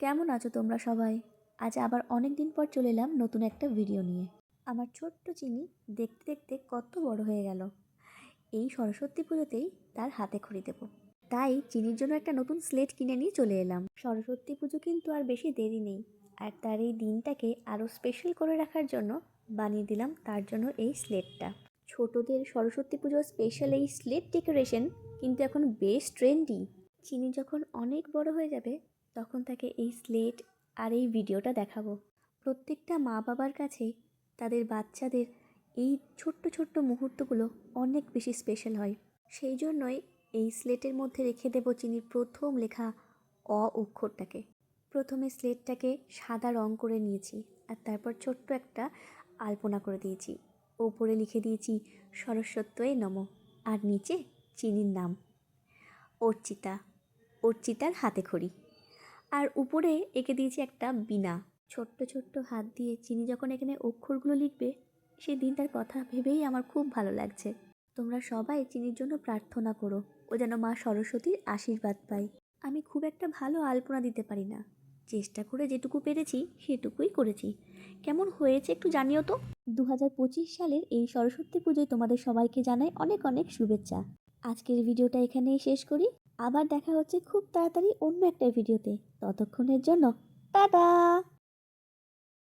কেমন আছো তোমরা সবাই? আজ আবার অনেক দিন পর চলে এলাম নতুন একটা ভিডিও নিয়ে। আমার ছোট্ট চিনি দেখতে দেখতে কত বড় হয়ে গেল। এই সরস্বতী পুজোতেই তার হাতে খড়ি দেবো। তাই চিনির জন্য একটা নতুন স্লেট কিনে নিয়ে চলে এলাম। সরস্বতী পুজো কিন্তু আর বেশি দেরি নেই। আর তার এই দিনটাকে আরও স্পেশাল করে রাখার জন্য বানিয়ে দিলাম তার জন্য এই স্লেটটা ছোটদের সরস্বতী পুজোর স্পেশাল এই স্লেট ডেকোরেশন কিন্তু এখন বেশ ট্রেন্ডি চিনি যখন অনেক বড় হয়ে যাবে তখন তাকে এই স্লেট আর এই ভিডিওটা দেখাবো। প্রত্যেকটা মা বাবার কাছে তাদের বাচ্চাদের এই ছোট্ট ছোট্ট মুহূর্তগুলো অনেক বেশি স্পেশাল হয়। সেই জন্যই এই স্লেটের মধ্যে রেখে দেবো চিনির প্রথম লেখা অ অক্ষরটাকে। প্রথমে স্লেটটাকে সাদা রং করে নিয়েছি আর তারপর ছোট্ট একটা আলপনা করে দিয়েছি। ওপরে লিখে দিয়েছি সরস্বত্যই নম আর নিচে চিনির নাম অর্চিতা। অর্চিতার হাতে খড়ি। আর উপরে এঁকে দিয়েছি একটা বিনা ছোট্ট ছোট্ট হাত দিয়ে চিনি যখন এখানে অক্ষরগুলো লিখবে, সেই দিনটার কথা ভেবেই আমার খুব ভালো লাগছে। তোমরা সবাই চিনির জন্য প্রার্থনা করো, ও যেন মা সরস্বতীর আশীর্বাদ পাই আমি খুব একটা ভালো আলপনা দিতে পারি না। চেষ্টা করে যেটুকু পেরেছি, সেটুকুই করেছি। কেমন হয়েছে একটু জানিও তো? দু হাজার পঁচিশ সালের এই সরস্বতী পুজোয় তোমাদের সবাইকে জানাই অনেক অনেক শুভেচ্ছা। আজকের ভিডিওটা এখানেই শেষ করি। আবার দেখা হচ্ছে খুব তাড়াতাড়ি অন্য একটা ভিডিওতে। ততক্ষণের জন্য, টাটা!